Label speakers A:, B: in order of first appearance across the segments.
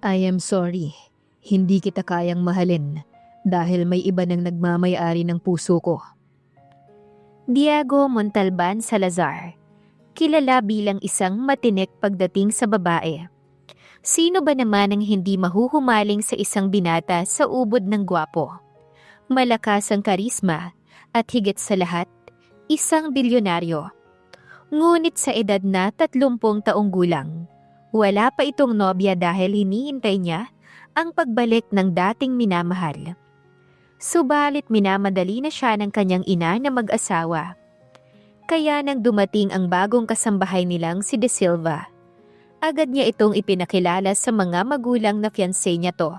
A: I am sorry. Hindi kita kayang mahalin dahil may iba nang nagmamayari ng puso ko.
B: Diego Montalban Salazar, kilala bilang isang matinik pagdating sa babae. Sino ba naman ang hindi mahuhumaling sa isang binata sa ubod ng gwapo? Malakas ang karisma at higit sa lahat, isang bilyonaryo. Ngunit sa edad na 30 taong gulang, wala pa itong nobya dahil hinihintay niya ang pagbalik ng dating minamahal. Subalit minamadali na siya ng kanyang ina na mag-asawa. Kaya nang dumating ang bagong kasambahay nilang si De Silva, agad niya itong ipinakilala sa mga magulang na fiancé niya to.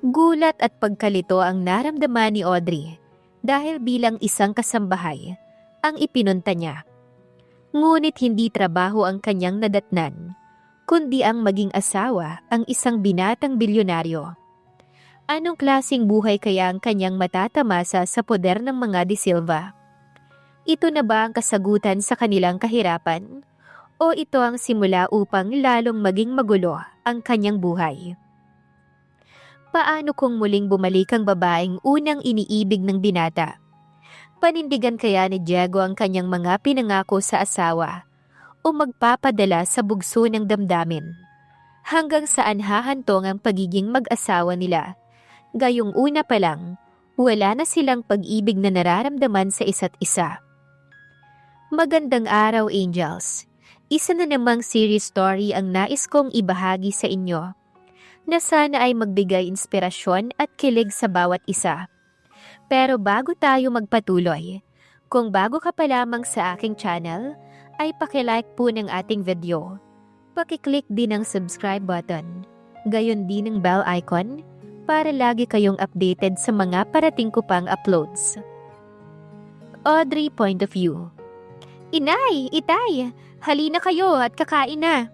B: Gulat at pagkalito ang naramdaman ni Audrey dahil bilang isang kasambahay ang ipinunta niya. Ngunit hindi trabaho ang kanyang nadatnan, kundi ang maging asawa ang isang binatang bilyonaryo. Anong klasing buhay kaya ang kanyang matatamasa sa poder ng mga De Silva? Ito na ba ang kasagutan sa kanilang kahirapan? O ito ang simula upang lalong maging magulo ang kanyang buhay? Paano kung muling bumalik ang babaeng unang iniibig ng binata? Panindigan kaya ni Diego ang kanyang mga pinangako sa asawa o magpapadala sa bugso ng damdamin? Hanggang saan hahantong ang pagiging mag-asawa nila? Gayong una pa lang, wala na silang pag-ibig na nararamdaman sa isa't isa. Magandang araw, Angels. Isa na namang series story ang nais kong ibahagi sa inyo na sana ay magbigay inspirasyon at kilig sa bawat isa. Pero bago tayo magpatuloy, kung bago ka pa lamang sa aking channel, ay pakilike po ng ating video. Pakiclick din ang subscribe button, gayon din ang bell icon para lagi kayong updated sa mga parating ko pang uploads. Audrey Point of View Inay! Itay! Halina kayo at kakain na!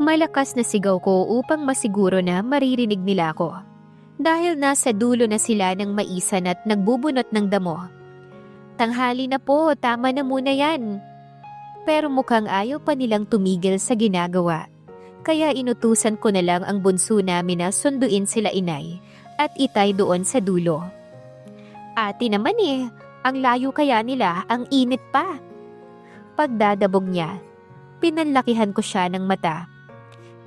B: Malakas na sigaw ko upang masiguro na maririnig nila ako. Dahil nasa dulo na sila ng maisan at nagbubunot ng damo. Tanghali na po, tama na muna yan. Pero mukhang ayaw pa nilang tumigil sa ginagawa kaya inutusan ko na lang ang bunso namin na sunduin sila inay at itay doon sa dulo. Ate naman eh, ang layo kaya nila, ang init pa. Pagdadabog niya, pinanlakihan ko siya ng mata.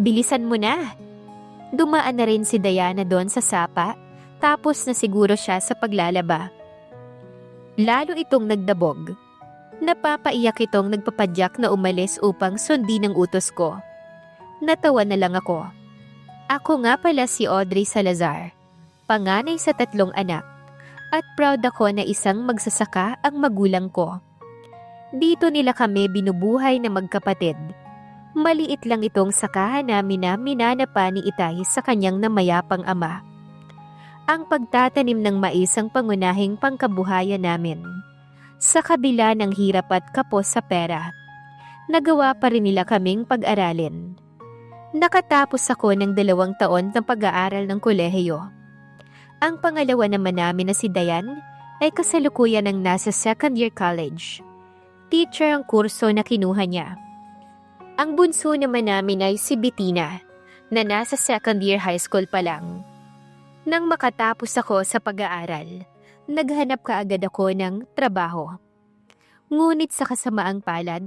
B: Bilisan mo na. Dumaan na rin si Diana doon sa sapa, tapos na siguro siya sa paglalaba. Lalo itong nagdabog. Napapaiyak itong nagpapadyak na umalis upang sundin ang utos ko. Natawa na lang ako. Ako nga pala si Audrey Salazar, panganay sa tatlong anak, at proud ako na isang magsasaka ang magulang ko. Dito nila kami binubuhay na magkapatid. Maliit lang itong sakahan namin na minanapa ni Itay sa kanyang namayapang ama. Ang pagtatanim ng mais ang pangunahing pangkabuhayan namin. Sa kabila ng hirap at kapos sa pera, nagawa pa rin nila kaming pag-aralin. Nakatapos ako ng dalawang taon ng pag-aaral ng kolehiyo. Ang pangalawa naman namin na si Dayan ay kasalukuyan ng nasa second year college. Teacher ang kurso na kinuha niya. Ang bunso naman namin ay si Bettina, na nasa second year high school pa lang. Nang makatapos ako sa pag-aaral, naghanap kaagad ako ng trabaho. Ngunit sa kasamaang palad,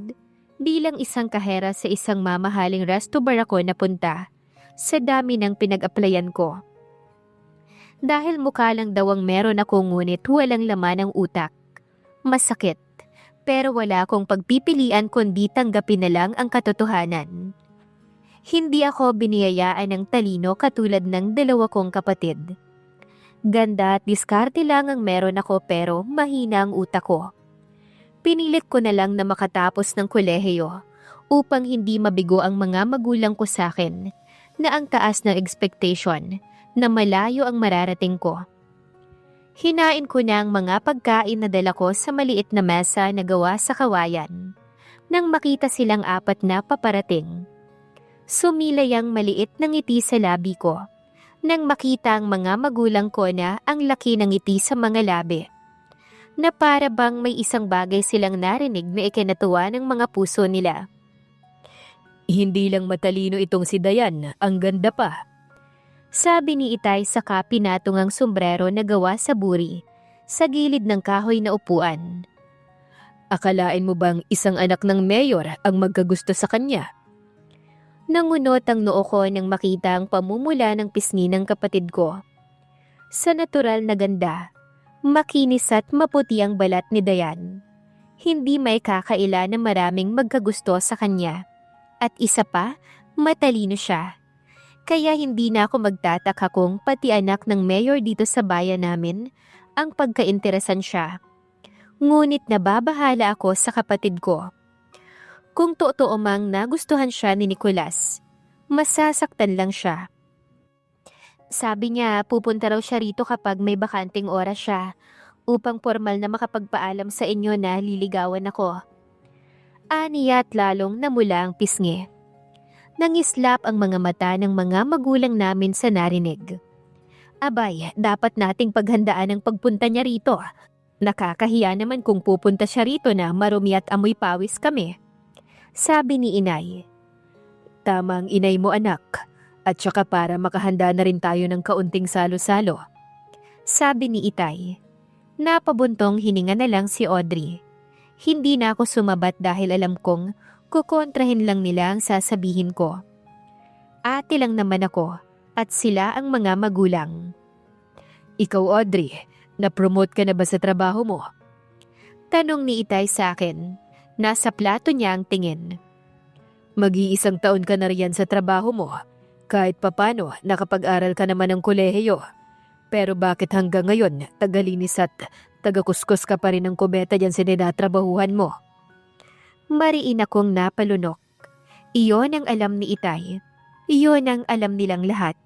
B: bilang isang kahera sa isang mamahaling resto bar ako napunta sa dami ng pinag-applyan ko. Dahil mukha lang daw ang meron ako ngunit walang laman ng utak. Masakit, pero wala akong pagpipilian kundi tanggapin na lang ang katotohanan. Hindi ako biniyayaan ng talino katulad ng dalawa kong kapatid. Ganda at diskarte lang ang meron ako pero mahina ang utak ko. Pinilit ko na lang na makatapos ng kolehiyo upang hindi mabigo ang mga magulang ko sa akin na ang taas ng expectation na malayo ang mararating ko. Hinain ko na ang mga pagkain na dala ko sa maliit na mesa na gawa sa kawayan nang makita silang apat na paparating. Sumilay ang maliit na ngiti sa labi ko nang makita ang mga magulang ko na ang laki ng ngiti sa mga labi na para bang may isang bagay silang narinig na ikinatuwa ng mga puso nila.
A: Hindi lang matalino itong si Dayan, ang ganda pa.
B: Sabi ni Itay sa kapinatungang sombrero na gawa sa buri, sa gilid ng kahoy na upuan.
A: Akalain mo bang isang anak ng mayor ang magkagusto sa kanya?
B: Nangunot ang noo ko nang makita ang pamumula ng pisngi ng kapatid ko. Sa natural na ganda, makinis at maputi ang balat ni Dayan. Hindi may kakaila na maraming magkagusto sa kanya. At isa pa, matalino siya. Kaya hindi na ako magtataka kung pati anak ng mayor dito sa bayan namin ang pagkainteresan siya. Ngunit nababahala ako sa kapatid ko. Kung totoo mang nagustuhan siya ni Nicolas, masasaktan lang siya. Sabi niya pupunta raw siya rito kapag may bakanting oras siya upang formal na makapagpaalam sa inyo na liligawan ako. Aniya at lalong namula ang pisngi. Nangislap ang mga mata ng mga magulang namin sa narinig. Abay, dapat nating paghandaan ang pagpunta niya rito. Nakakahiya naman kung pupunta siya rito na marumi at amoy pawis kami. Sabi ni inay.
A: Tamang inay mo anak. At saka para makahanda na rin tayo ng kaunting salo-salo.
B: Sabi ni itay. Napabuntong hininga na lang si Audrey. Hindi na ako sumabat dahil alam kong kukontrahin lang nila ang sasabihin ko. Ate lang naman ako at sila ang mga magulang.
A: Ikaw Audrey, na-promote ka na ba sa trabaho mo?
B: Tanong ni Itay sa akin. Nasa plato niya ang tingin.
A: Mag-iisang taon ka na riyan sa trabaho mo. Kahit papano, nakapag-aral ka naman ng kolehiyo. Pero bakit hanggang ngayon, tagalinis at tagakuskus ka pa rin ng kubeta dyan sa ninatrabahuhan mo?
B: Mariin akong napalunok. Iyon ang alam ni Itay. Iyon ang alam nilang lahat.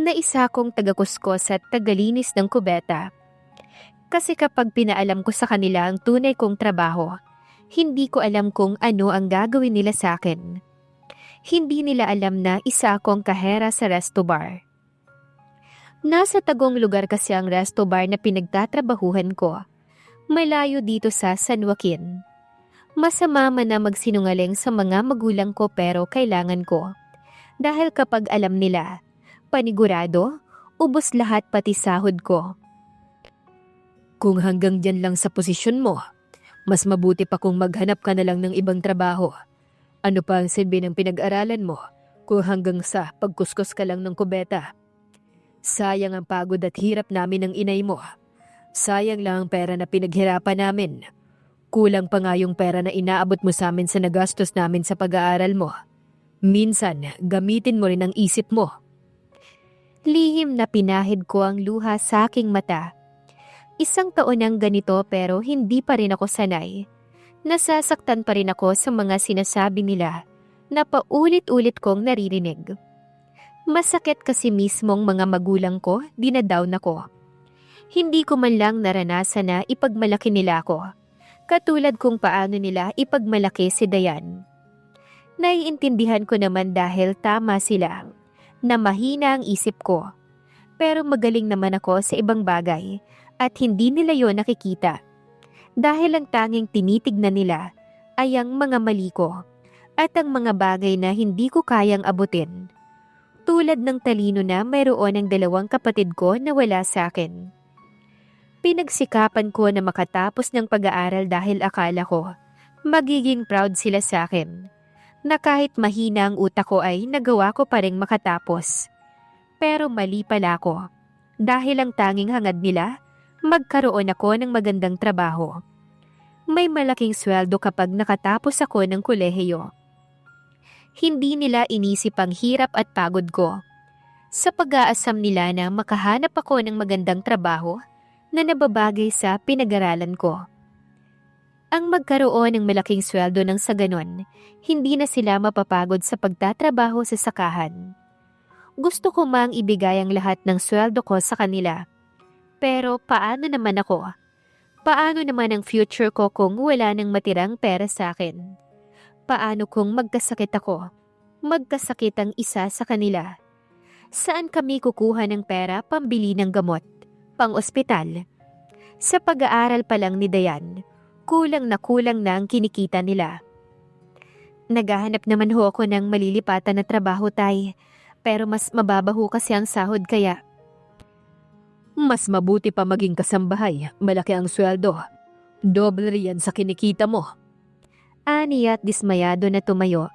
B: Na isa kong tagakuskus at tagalinis ng kubeta. Kasi kapag pinaalam ko sa kanila ang tunay kong trabaho, hindi ko alam kung ano ang gagawin nila sa akin. Hindi nila alam na isa akong kahera sa resto bar. Nasa tagong lugar kasi ang resto bar na pinagtatrabahuhan ko. Malayo dito sa San Joaquin. Masama man na magsinungaling sa mga magulang ko pero kailangan ko. Dahil kapag alam nila, panigurado, ubos lahat pati sahod ko.
A: Kung hanggang dyan lang sa posisyon mo, mas mabuti pa kung maghanap ka na lang ng ibang trabaho. Ano pa ang silbi ng pinag-aralan mo kung hanggang sa pagkuskus ka lang ng kubeta? Sayang ang pagod at hirap namin ng inay mo. Sayang lang ang pera na pinaghirapan namin. Kulang pa nga yung pera na inaabot mo sa amin sa nagastos namin sa pag-aaral mo. Minsan, gamitin mo rin ang isip mo.
B: Lihim na pinahid ko ang luha sa aking mata. Isang taon ang ganito pero hindi pa rin ako sanay. Nasasaktan pa rin ako sa mga sinasabi nila na paulit-ulit kong naririnig. Masakit kasi mismong mga magulang ko, dinadown ako. Hindi ko man lang naranasan na ipagmalaki nila ako. Katulad kung paano nila ipagmalaki si Dayan. Naiintindihan ko naman dahil tama sila, na mahina ang isip ko. Pero magaling naman ako sa ibang bagay at hindi nila yon nakikita. Dahil ang tanging tinitignan nila ay ang mga mali ko at ang mga bagay na hindi ko kayang abutin. Tulad ng talino na mayroon ang dalawang kapatid ko na wala sa akin. Pinagsikapan ko na makatapos ng pag-aaral dahil akala ko magiging proud sila sa akin na kahit mahina ang utak ko ay nagawa ko pa rin makatapos. Pero mali pala ako dahil ang tanging hangad nila magkaroon ako ng magandang trabaho. May malaking sweldo kapag nakatapos ako ng kolehiyo. Hindi nila inisip ang hirap at pagod ko. Sa pag-aasam nila na makahanap ako ng magandang trabaho na nababagay sa pinag-aralan ko. Ang magkaroon ng malaking sweldo ng sa ganon, hindi na sila mapapagod sa pagtatrabaho sa sakahan. Gusto ko mang ibigay ang lahat ng sweldo ko sa kanila. Pero paano naman ako? Paano naman ang future ko kung wala nang matirang pera sa akin? Paano kung magkasakit ako? Magkasakit ang isa sa kanila. Saan kami kukuha ng pera pambili ng gamot, pang-ospital? Sa pag-aaral pa lang ni Dayan, kulang na kulang na ang kinikita nila. Naghahanap naman ho ako ng malilipatan na trabaho, tay. Pero mas mababa ho kasi ang sahod kaya
A: Mas mabuti pa maging kasambahay, malaki ang sweldo. Doble riyan sa kinikita mo.
B: ani at dismayado na tumayo.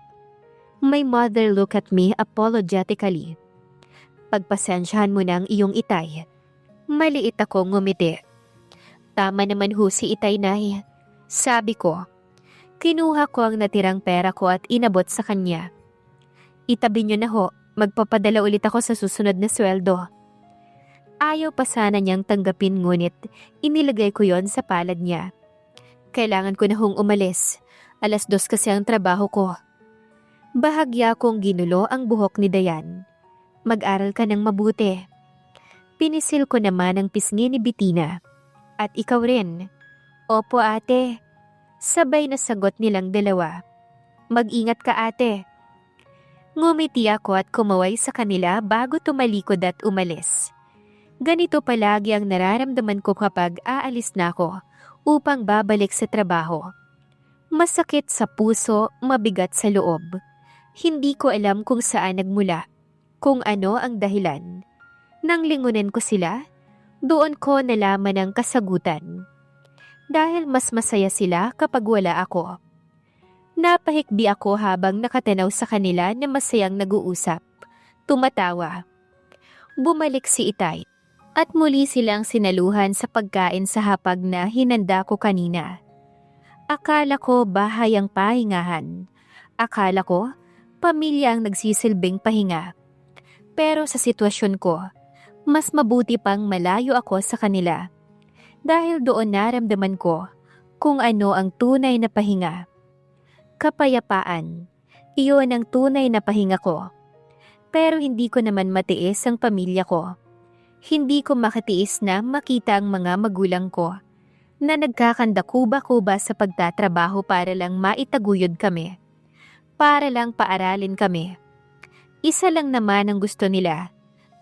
B: My mother looked at me apologetically. Pagpasensyahan mo na ang iyong itay. Maliit akong ngumiti. Tama naman ho si itay nay. Sabi ko, kinuha ko ang natirang pera ko at inabot sa kanya. Itabi niyo na ho, magpapadala ulit ako sa susunod na sweldo. Ayaw pa sana niyang tanggapin ngunit inilagay ko yon sa palad niya. Kailangan ko na hong umalis. Alas dos kasi ang trabaho ko. Bahagya kong ginulo ang buhok ni Dayan. Mag-aral ka ng mabuti. Pinisil ko naman ang pisngi ni Bitina. At ikaw rin. Opo ate. Sabay na sagot nilang dalawa. Mag-ingat ka ate. Ngumiti ako at kumaway sa kanila bago tumalikod at umalis. Ganito palagi ang nararamdaman ko kapag aalis na ako upang babalik sa trabaho. Masakit sa puso, mabigat sa loob. Hindi ko alam kung saan nagmula, kung ano ang dahilan. Nang lingunin ko sila, doon ko nalaman ang kasagutan. Dahil mas masaya sila kapag wala ako. Napahikbi ako habang nakatanaw sa kanila na masayang nag-uusap. Tumatawa. Bumalik si Itay at muli silang sinaluhan sa pagkain sa hapag na hinanda ko kanina. Akala ko bahay ang pahingahan. Akala ko pamilya ang nagsisilbing pahinga. Pero sa sitwasyon ko, mas mabuti pang malayo ako sa kanila. Dahil doon naramdaman ko kung ano ang tunay na pahinga. Kapayapaan, iyon ang tunay na pahinga ko. Pero hindi ko naman matiis ang pamilya ko. Hindi ko makatiis na makita ang mga magulang ko na nagkakanda kuba-kuba sa pagtatrabaho para lang maitaguyod kami. Para lang paaralin kami. Isa lang naman ang gusto nila,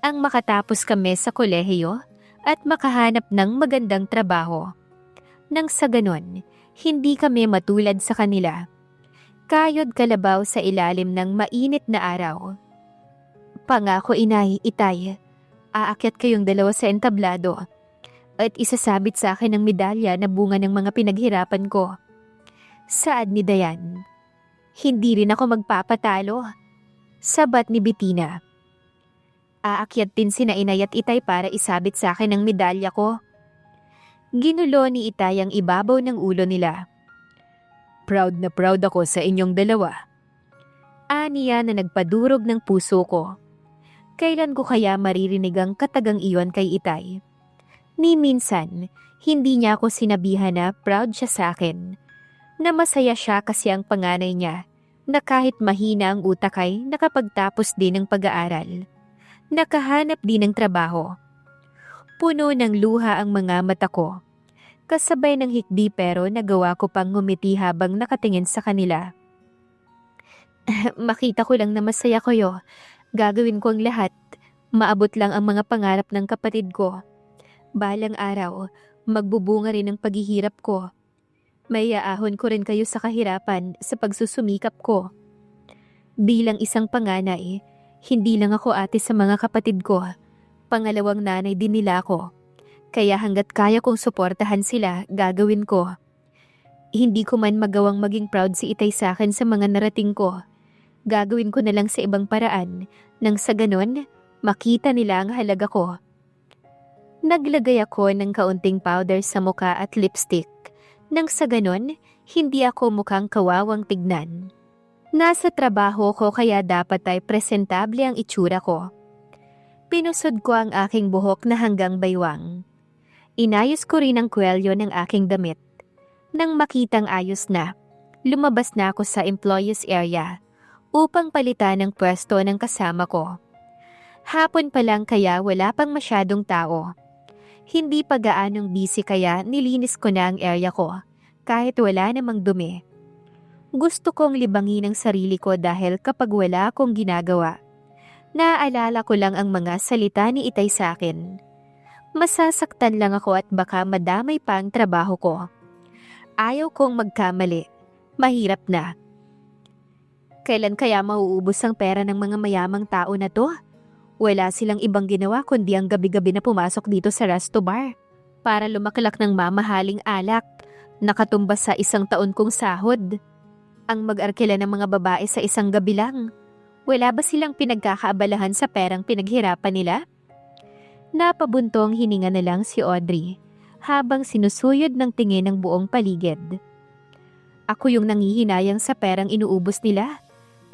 B: ang makatapos kami sa kolehiyo at makahanap ng magandang trabaho. Nang sa ganon, hindi kami matulad sa kanila. Kayod kalabaw sa ilalim ng mainit na araw. Pangako inay, itay, aakyat kayong dalawa sa entablado at isasabit sa akin ang medalya na bunga ng mga pinaghirapan ko. Saad ni Dayan. Hindi rin ako magpapatalo. Sabat ni Bitina. Aakyat din sina inay at itay para isabit sa akin ang medalya ko. Ginulo ni itay ang ibabaw ng ulo nila.
A: Proud na proud ako sa inyong dalawa.
B: Aniya na nagpadurog ng puso ko. Kailan ko kaya maririnig ang katagang iyon kay itay? Ni minsan, hindi niya ako sinabihan na proud siya sa akin. Na masaya siya kasi ang panganay niya na kahit mahina ang utak ay nakapagtapos din ng pag-aaral. Nakahanap din ng trabaho. Puno ng luha ang mga mata ko. Kasabay ng hikbi pero nagawa ko pang ngumiti habang nakatingin sa kanila. Makita ko lang na masaya kayo. Gagawin ko ang lahat. Maabot lang ang mga pangarap ng kapatid ko. Balang araw, magbubunga rin ang paghihirap ko. May aahon ko rin kayo sa kahirapan sa pagsusumikap ko. Bilang isang panganay, hindi lang ako ate sa mga kapatid ko. Pangalawang nanay din nila ako. Kaya hanggat kaya kong suportahan sila, gagawin ko. Hindi ko man magawang maging proud si Itay sa akin sa mga narating ko. Gagawin ko na lang sa ibang paraan nang sa ganon, makita nila ang halaga ko. Naglagay ako ng kaunting powder sa muka at lipstick. Nang sa ganon, hindi ako mukhang kawawang tignan. Nasa trabaho ko kaya dapat ay presentable ang itsura ko. Pinusod ko ang aking buhok na hanggang baywang. Inayos ko rin ang kwelyo ng aking damit. Nang makitang ayos na, lumabas na ako sa employees area upang palitan ang pwesto ng kasama ko. Hapon pa lang kaya wala pang masyadong tao. Hindi pa gaanong busy kaya nilinis ko na ang area ko kahit wala namang dumi. Gusto kong libangin ang sarili ko dahil kapag wala akong ginagawa, naaalala ko lang ang mga salita ni Itay sa akin. Masasaktan lang ako at baka madamay pa ang trabaho ko. Ayaw kong magkamali. Mahirap na. Kailan kaya mauubos ang pera ng mga mayamang tao na to? Wala silang ibang ginawa kundi ang gabi-gabi na pumasok dito sa resto bar para lumaklak ng mamahaling alak nakatumbas sa isang taon kong sahod. Ang mag-arkila ng mga babae sa isang gabi lang. Wala ba silang pinagkakaabalahan sa perang pinaghirapan nila? Napabuntong hininga na lang si Audrey habang sinusuyod ng tingin ng buong paligid. Ako yung nangihinayang sa perang inuubos nila.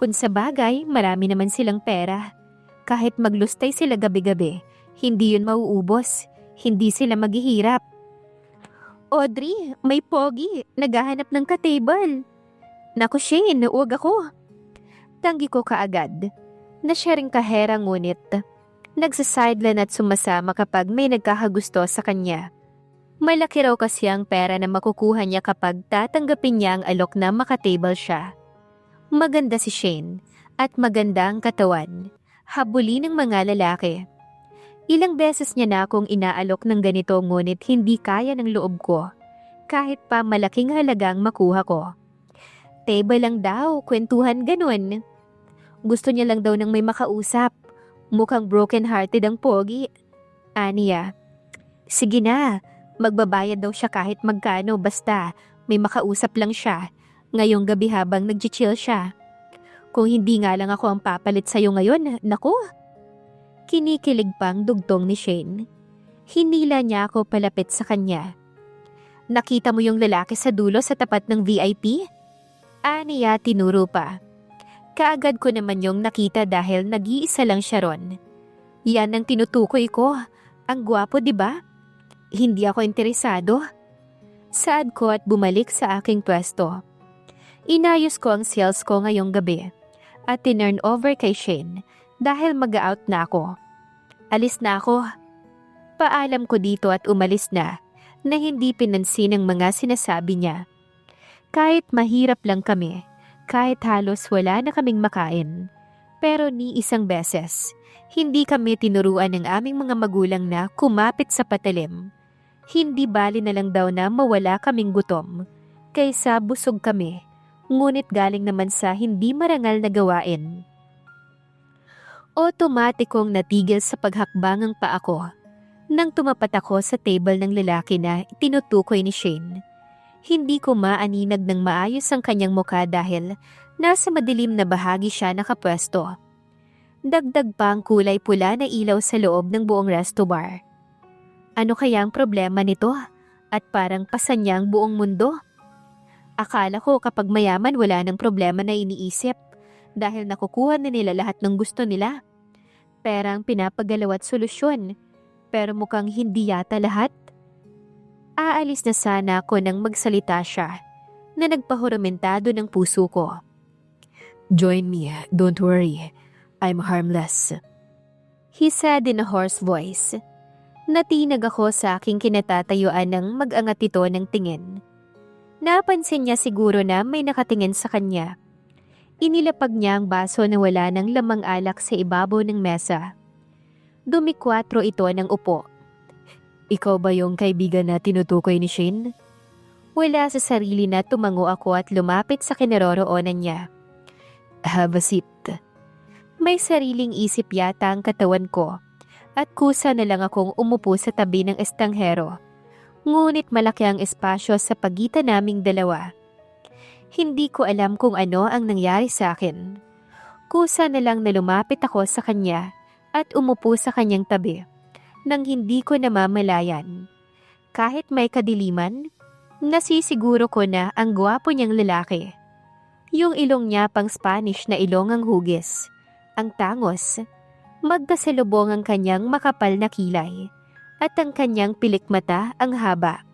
B: Kung sa bagay, marami naman silang pera. Kahit maglustay sila gabi-gabi, hindi yun mauubos. Hindi sila maghihirap. Audrey, may pogi. Naghahanap ng ka-table. Naku Shane, huwag ako. Tanggi ko kaagad. Na siya rin kahera ngunit nagsasideline at sumasama kapag may nagkakagusto sa kanya. Malaki raw kasi ang pera na makukuha niya kapag tatanggapin niya ang alok na makatable siya. Maganda si Shane at maganda ang katawan. Habuli ng mga lalaki. Ilang beses niya na akong inaalok ng ganito ngunit hindi kaya ng loob ko. Kahit pa malaking halagang makuha ko. Table lang daw, kwentuhan ganun. Gusto niya lang daw ng may makausap. Mukhang broken-hearted ang pogi. Aniya, sige na, magbabayad daw siya kahit magkano basta may makausap lang siya ngayong gabi habang nag-chill siya. Kung hindi nga lang ako ang papalit sa'yo ngayon, naku. Kinikilig pang dugtong ni Shane. Hinila niya ako palapit sa kanya. Nakita mo yung lalaki sa dulo sa tapat ng VIP? Aniya tinuro pa. Kaagad ko naman yung nakita dahil nag-iisa lang siya ron. Yan ang tinutukoy ko. Ang gwapo, di ba? Hindi ako interesado. Saad ko at bumalik sa aking pwesto. Inayos ko ang sales ko ngayong gabi at tinurn over kay Shane dahil mag-out na ako. Alis na ako. Paalam ko dito at umalis na na hindi pinansin ang mga sinasabi niya. Kahit mahirap lang kami, kahit halos wala na kaming makain. Pero ni isang beses, hindi kami tinuruan ng aming mga magulang na kumapit sa patalim. Hindi bali na lang daw na mawala kaming gutom, kaysa busog kami, ngunit galing naman sa hindi marangal na gawain. Otomatikong natigil sa paghakbang ang paa ko nang tumapat ako sa table ng lalaki na tinutukoy ni Shane. Hindi ko maaninag ng maayos ang kanyang mukha dahil nasa madilim na bahagi siya nakapwesto. Dagdag pa ang kulay pula na ilaw sa loob ng buong resto bar. Ano kaya ang problema nito? At parang pasan niya ang buong mundo? Akala ko kapag mayaman wala ng problema na iniisip dahil nakukuha na nila lahat ng gusto nila. Perang pinapagalaw at solusyon, pero mukhang hindi yata lahat. Aalis na sana ako nang magsalita siya na nagpahurumentado ng puso ko.
A: Join me, don't worry. I'm harmless.
B: He said in a hoarse voice. Natinag ako sa aking kinatatayuan ng mag-angat ito ng tingin. Napansin niya siguro na may nakatingin sa kanya. Inilapag niya ang baso na wala ng lamang alak sa ibabaw ng mesa. Dumikwatro ito ng upo.
A: Ikaw ba yung kaibigan na tinutukoy ni Shane?
B: Wala sa sarili na tumango ako at lumapit sa kinaroroonan niya.
A: Have a seat.
B: May sariling isip yata ang katawan ko at kusa na lang akong umupo sa tabi ng estanghero. Ngunit malaki ang espasyo sa pagitan naming dalawa. Hindi ko alam kung ano ang nangyari sa akin. Kusa na lang na lumapit ako sa kanya at umupo sa kanyang tabi nang hindi ko namamalayan. Kahit may kadiliman, nasisiguro ko na ang gwapo niyang lalaki. Yung ilong niya pang Spanish na ilong ang hugis. Ang tangos, magkasalubong ang kanyang makapal na kilay at ang kanyang pilikmata ang haba.